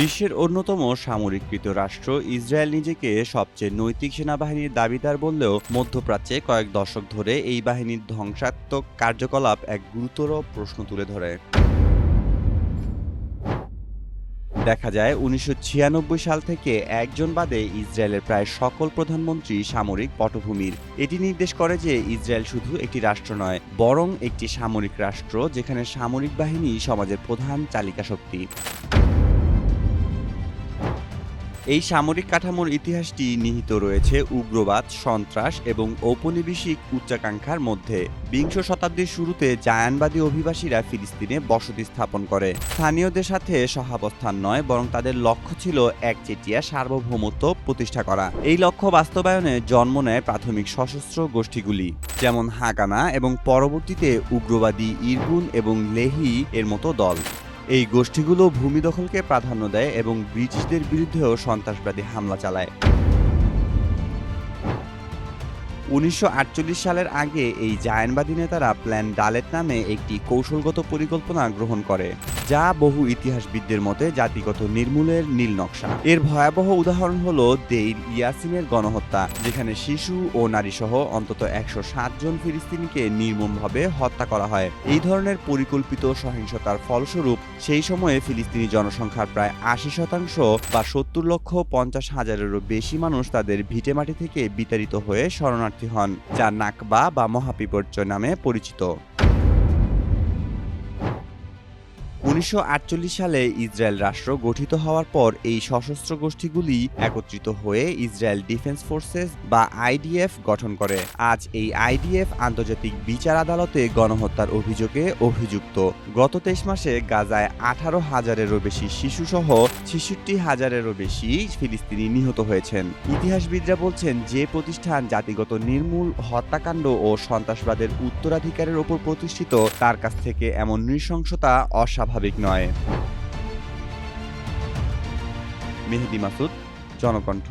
বিশ্বের অন্যতম সামরিককৃত রাষ্ট্র ইসরায়েল নিজেকে সবচেয়ে নৈতিক সেনাবাহিনীর দাবিদার বললেও মধ্যপ্রাচ্যে কয়েক দশক ধরে এই বাহিনীর ধ্বংসাত্মক কার্যকলাপ এক গুরুতর প্রশ্ন তুলে ধরে। দেখা যায়, উনিশশো ছিয়ানব্বই সাল থেকে একজন বাদে ইসরায়েলের প্রায় সকল প্রধানমন্ত্রী সামরিক পটভূমির। এটি নির্দেশ করে যে ইসরায়েল শুধু একটি রাষ্ট্র নয়, বরং একটি সামরিক রাষ্ট্র যেখানে সামরিক বাহিনী সমাজের প্রধান চালিকা শক্তি এই সামরিক কাঠামোর ইতিহাসটি নিহিত রয়েছে উগ্রবাদ, সন্ত্রাস এবং ঔপনিবেশিক উচ্চাকাঙ্ক্ষার মধ্যে। বিংশ শতাব্দীর শুরুতে জায়ানবাদী অভিবাসীরা ফিলিস্তিনে বসতি স্থাপন করে। স্থানীয়দের সাথে সহাবস্থান নয়, বরং তাদের লক্ষ্য ছিল একচেটিয়া সার্বভৌমত্ব প্রতিষ্ঠা করা। এই লক্ষ্য বাস্তবায়নে জন্ম নেয় প্রাথমিক সশস্ত্র গোষ্ঠীগুলি, যেমন হাগানা এবং পরবর্তীতে উগ্রবাদী ইরগুন এবং লেহি এর মতো দল। এই গোষ্ঠীগুলো ভূমি দখলকে প্রাধান্য দেয় এবং ব্রিটিশদের বিরুদ্ধেও সন্ত্রাসবাদী হামলা চালায়। উনিশশো আটচল্লিশ সালের আগে এই জায়ানবাদী নেতারা প্ল্যান ডালেট নামে একটি কৌশলগত পরিকল্পনা গ্রহণ করে, যা বহু ইতিহাসবিদদের মতে জাতিগত নির্মূলের নীল নকশা। এর ভয়াবহ উদাহরণ হলো দেইর ইয়াসিনের গণহত্যা, যেখানে শিশু ও নারীসহ অন্তত একশো জন ফিলিস্তিনিকে নির্মমভাবে হত্যা করা হয়। এই ধরনের পরিকল্পিত সহিংসতার ফলস্বরূপ সেই সময়ে ফিলিস্তিনি জনসংখ্যার প্রায় আশি শতাংশ বা সত্তর লক্ষ পঞ্চাশ হাজারেরও বেশি মানুষ তাদের ভিটেমাটি থেকে বিতাড়িত হয়ে শরণার্থী হন যা নাকবা বা মহাবিপর্যয় নামে পরিচিত। উনিশশো আটচল্লিশ সালে ইসরায়েল রাষ্ট্র গঠিত হওয়ার পর এই সশস্ত্র গোষ্ঠীগুলি একত্রিত হয়ে ইসরায়েল ডিফেন্স ফোর্সেস বা আইডিএফ গঠন করে। আজ এই আইডিএফ আন্তর্জাতিক বিচার আদালতে গণহত্যার অভিযোগে অভিযুক্ত। গত তেইশ মাসে গাজায় আঠারো হাজারেরও বেশি শিশুসহ ছেষট্টি হাজারেরও বেশি ফিলিস্তিনি নিহত হয়েছেন। ইতিহাসবিদরা বলছেন, যে প্রতিষ্ঠান জাতিগত নির্মূল হত্যাকাণ্ড ও সন্ত্রাসবাদের উত্তরাধিকারের ওপর প্রতিষ্ঠিত, তার কাছ থেকে এমন নৃশংসতা অস্বাভাবিক নয়। মেহেদি মাসুদ জনকণ্ঠ।